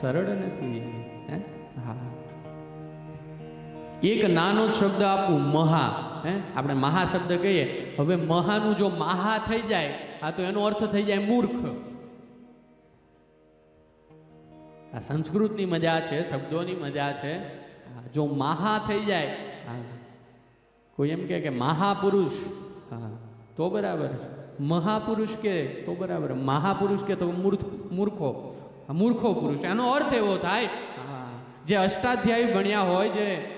સરળ નથી. હે? હા. એક નાનો શબ્દ આપું, મહા. હે? આપણે મહા શબ્દ કહીએ. હવે મહાનું જો મહા થઈ જાય આ તો એનો અર્થ થઈ જાય મૂર્ખ. આ સંસ્કૃતની મજા છે, શબ્દોની મજા છે. જો મહા થઈ જાય કોઈ એમ કે મહાપુરુષ, હા, તો બરાબર. મહાપુરુષ કે, તો બરાબર. મહાપુરુષ કે તો મૂર્ખ, મૂર્ખો. મૂર્ખો પુરુષ. એનો અર્થ એવો થાય જે અષ્ટાધ્યાયી ભણ્યા હોય, જે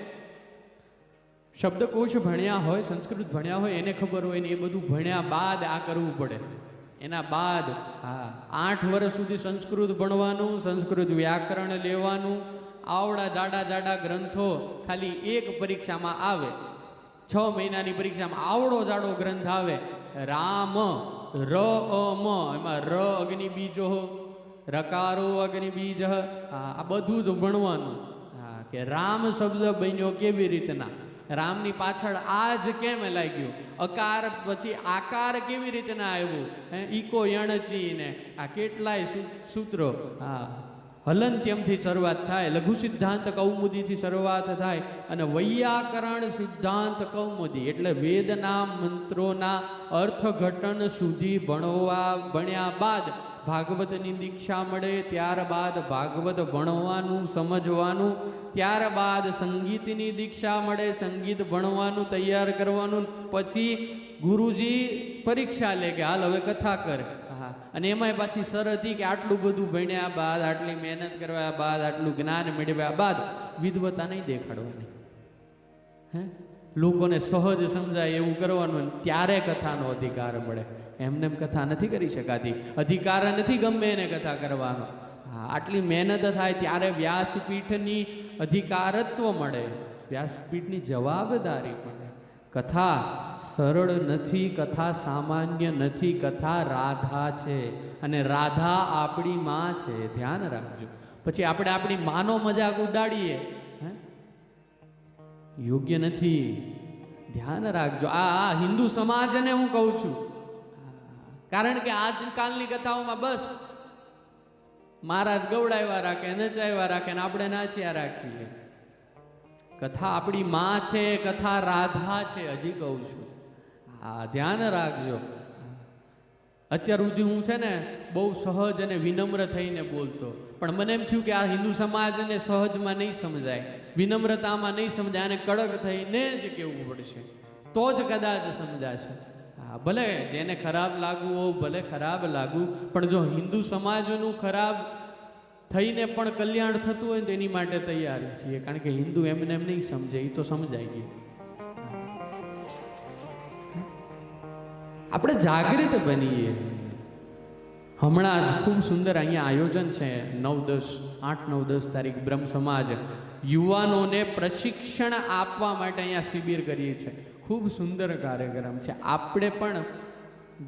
શબ્દકોશ ભણ્યા હોય, સંસ્કૃત ભણ્યા હોય, એને ખબર હોય ને એ બધું ભણ્યા બાદ આ કરવું પડે. એના બાદ, હા, આઠ વર્ષ સુધી સંસ્કૃત ભણવાનું, સંસ્કૃત વ્યાકરણ લેવાનું, આવડા જાડા જાડા ગ્રંથો ખાલી એક પરીક્ષામાં આવે. છ મહિનાની પરીક્ષામાં આવડો જાડો ગ્રંથ આવે. રામ, ર, અ, મ. એમાં ર અગ્નિ બીજો રકારો અગ્નિ બીજ. આ બધું જ ભણવાનું. હા કે રામ શબ્દ બન્યો કેવી રીતના? રામની પાછળ આ જ કેમ લાગ્યું? અકાર પછી આકાર કેવી રીતના આવ્યું? હે ઈકો યણચી ને આ કેટલાય સૂત્રો. હા હલંત્યમથી શરૂઆત થાય, લઘુ સિદ્ધાંત કૌમુદીથી શરૂઆત થાય અને વૈયાકરણ સિદ્ધાંત કૌમુદી. એટલે વેદના મંત્રોના અર્થઘટન સુધી ભણવા ભણ્યા બાદ ભાગવતની દીક્ષા મળે, ત્યારબાદ ભાગવત ભણવાનું સમજવાનું, ત્યારબાદ સંગીતની દીક્ષા મળે, સંગીત ભણવાનું તૈયાર કરવાનું, પછી ગુરુજી પરીક્ષા લે કે હાલ હવે કથા કર. હા, અને એમાંય પાછી સર હતી કે આટલું બધું ભણ્યા બાદ, આટલી મહેનત કરવા બાદ, આટલું જ્ઞાન મેળવ્યા બાદ વિદવતા નહીં દેખાડવાની. હે? લોકોને સહજ સમજાય એવું કરવાનું ત્યારે કથાનો અધિકાર મળે. એમને એમ કથા નથી કરી શકાતી. અધિકાર નથી ગમે એને કથા કરવાનો. આટલી મહેનત થાય ત્યારે વ્યાસપીઠની અધિકારત્વ મળે. વ્યાસપીઠની જવાબદારી મળે. કથા સરળ નથી, કથા સામાન્ય નથી, કથા રાધા છે અને રાધા આપણી માં છે. ધ્યાન રાખજો. પછી આપણે આપણી માનો મજાક ઉડાડીએ. યોગ્ય નથી. ધ્યાન રાખજો. આ આ હિન્દુ સમાજને હું કહું છું. કારણ કે આજકાલની કથાઓમાં બસ મહારાજ ગૌડાવ્યા રાખે, નચાવ્યા રાખે ને આપણે નાચ્યા રાખીએ. કથા આપણી માં છે, કથા રાધા છે, હજી કહું છું. હા, ધ્યાન રાખજો. અત્યાર સુધી હું છે ને બહુ સહજ અને વિનમ્ર થઈને બોલતો. પણ મને એમ થયું કે આ હિન્દુ સમાજને સહજમાં નહીં સમજાય. વિનમ્રતામાં નહીં સમજાય અને કડક થઈને જ કેવું પડશે. તો જ કદાચ સમજાશે. હા, ભલે જેને ખરાબ લાગવું હોય, ભલે ખરાબ લાગવું, પણ જો હિન્દુ સમાજનું ખરાબ થઈને પણ કલ્યાણ થતું હોય ને એની માટે તૈયાર છીએ. કારણ કે હિન્દુ એમને એમ નહીં સમજે, એ તો સમજાઈ ગયું. આપણે જાગૃત બનીએ. હમણાં જ ખૂબ સુંદર અહીંયા આયોજન છે, નવ દસ, આઠ નવ દસ તારીખ બ્રહ્મ સમાજ. યુવાનોને પ્રશિક્ષણ આપવા માટે અહીંયા શિબિર કરીએ છીએ. ખૂબ સુંદર કાર્યક્રમ છે. આપણે પણ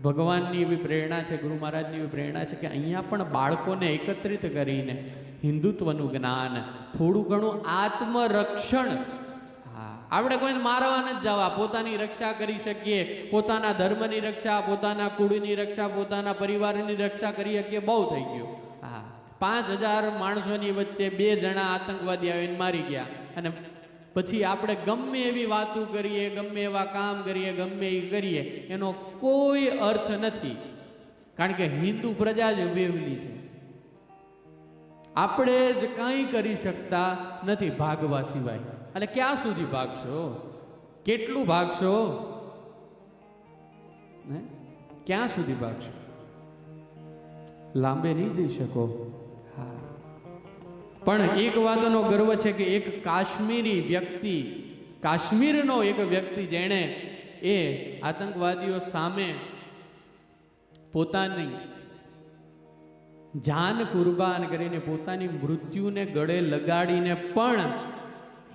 ભગવાનની એવી પ્રેરણા છે, ગુરુ મહારાજની એવી પ્રેરણા છે કે અહીંયા પણ બાળકોને એકત્રિત કરીને હિન્દુત્વનું જ્ઞાન, થોડું ઘણું આત્મરક્ષણ આપણે કોઈને મારવા નથી જવા. પોતાની રક્ષા કરી શકીએ. પોતાના ધર્મની રક્ષા, પોતાના કુળની રક્ષા, પોતાના પરિવારની રક્ષા કરી શકીએ. બહુ થઈ ગયું. હા પાંચ હજાર માણસોની વચ્ચે બે જણા આતંકવાદી આવીને મારી ગયા. અને પછી આપણે ગમે એવી વાતો કરીએ, ગમે એવા કામ કરીએ, ગમે એ કરીએ, એનો કોઈ અર્થ નથી. કારણ કે હિન્દુ પ્રજા જ ઉભેલી છે. આપણે જ કંઈ કરી શકતા નથી ભાગવા સિવાય. એટલે ક્યાં સુધી ભાગશો? કેટલું ભાગશો? ને ક્યાં સુધી ભાગશો? લાંબે નહીં જઈ શકો. હા. પણ એક વાતનો ગર્વ છે કે એક કાશ્મીરી વ્યક્તિ, કાશ્મીરનો એક વ્યક્તિ જેણે એ આતંકવાદીઓ સામે પોતાની જાન કુરબાન કરીને પોતાની મૃત્યુને ગળે લગાડીને પણ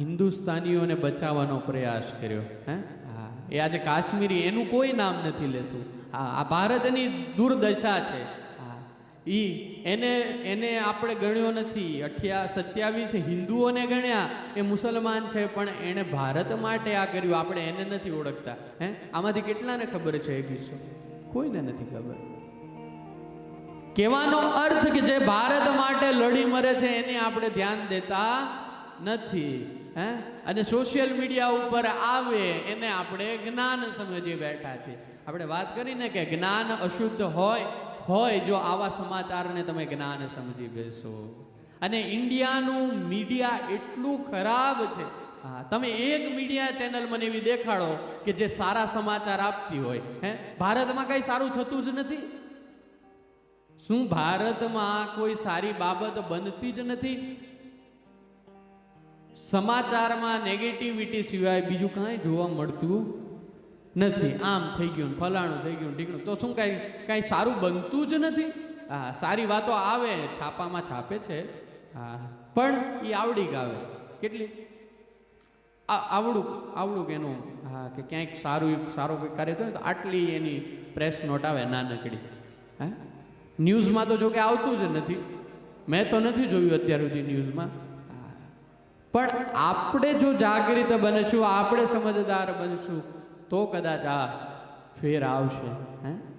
હિન્દુસ્તાનીઓને બચાવવાનો પ્રયાસ કર્યો, હે? હા. એ આજે કાશ્મીરી, એનું કોઈ નામ નથી લેતું. હા, આ ભારતની દુર્દશા છે. હા. ઈ, એને એને આપણે ગણ્યો નથી. અઠ્યા, સત્યાવીસ હિન્દુઓને ગણ્યા. એ મુસલમાન છે, પણ એણે ભારત માટે આ કર્યું. આપણે એને નથી ઓળખતા, હે? આમાંથી કેટલાને ખબર છે એ કિસ્સો કોઈને નથી ખબર. કહેવાનો અર્થ કે જે ભારત માટે લડી મરે છે એને આપણે ધ્યાન દેતા નથી, હે? અને સોશિયલ મીડિયા ઉપર આવે એને આપણે જ્ઞાન સમજી બેઠા છીએ. આપણે વાત કરીને કે જ્ઞાન અશુદ્ધ હોય હોય જો આવા સમાચારને તમે જ્ઞાન સમજી બેસો. અને ઇન્ડિયાનું મીડિયા એટલું ખરાબ છે. હા, તમે એક મીડિયા ચેનલ મને એવી દેખાડો કે જે સારા સમાચાર આપતી હોય, હે? ભારતમાં કંઈ સારું થતું જ નથી? શું ભારતમાં કોઈ સારી બાબત બનતી જ નથી? સમાચારમાં નેગેટિવિટી સિવાય બીજું કાંઈ જોવા મળતું નથી. આમ થઈ ગયું ફલાણું થઈ ગયું ઢીકણું. તો શું કાંઈ કાંઈ સારું બનતું જ નથી? હા, સારી વાતો આવે, છાપામાં છાપે છે. હા, પણ એ આવડી ગાવે. કેટલી? આવડું આવડું એનું? હા, કે ક્યાંક સારું, સારો કંઈક કાર્ય થયું તો આટલી એની પ્રેસ નોટ આવે નાનકડી ન્યૂઝમાં તો જો કે આવતું જ નથી. મેં તો નથી જોયું અત્યાર સુધી ન્યૂઝમાં. પણ આપણે જો જાગૃત બનશું, આપણે સમજદાર બનશું, તો કદાચ આ ફેર આવશે. હે?